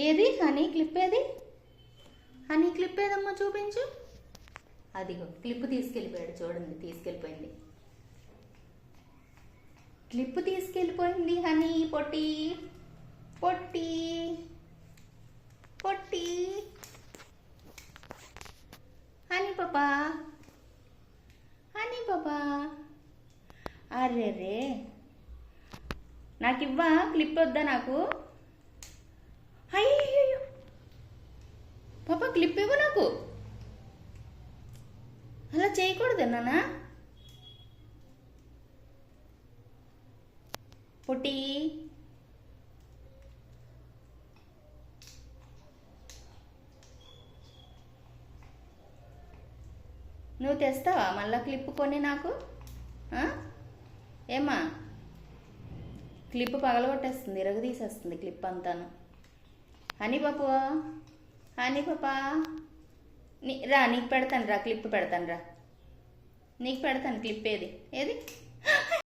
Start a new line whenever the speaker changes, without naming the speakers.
ఏది? Honey clip ఏది? Honey clip ఏదమ్మా చూపించు. అదిగో క్లిప్ తీసుకెళ్ళిపోయాడు చూడండి తీసుకెళ్ళిపోయింది. క్లిప్ తీసుకెళ్ళిపోయింది హనీ పొట్టి. పొట్టి. పొట్టి. హనీ పాపా. హనీ పాపా. అరే రే నాకు ఇవ్వా క్లిప్ వద్దా నాకు? అయ్యో పాప క్లిప్ ఇవ్వు నాకు. అలా చేయకూడదు నానా. పొట్టి. నువ్వు తెస్తావా? మళ్ళా క్లిప్ కొని నాకు? ఏమా క్లిప్ పగలగొట్టేస్తుంది ఇరగ తీసేస్తుంది క్లిప్ అంతాను. హనీ పాపు హనీ పాపా నీ రా నీకు పెడతాను రా క్లిప్ పెడతాను రా. నీకు పెడతాను క్లిప్ ఏది? ఏది?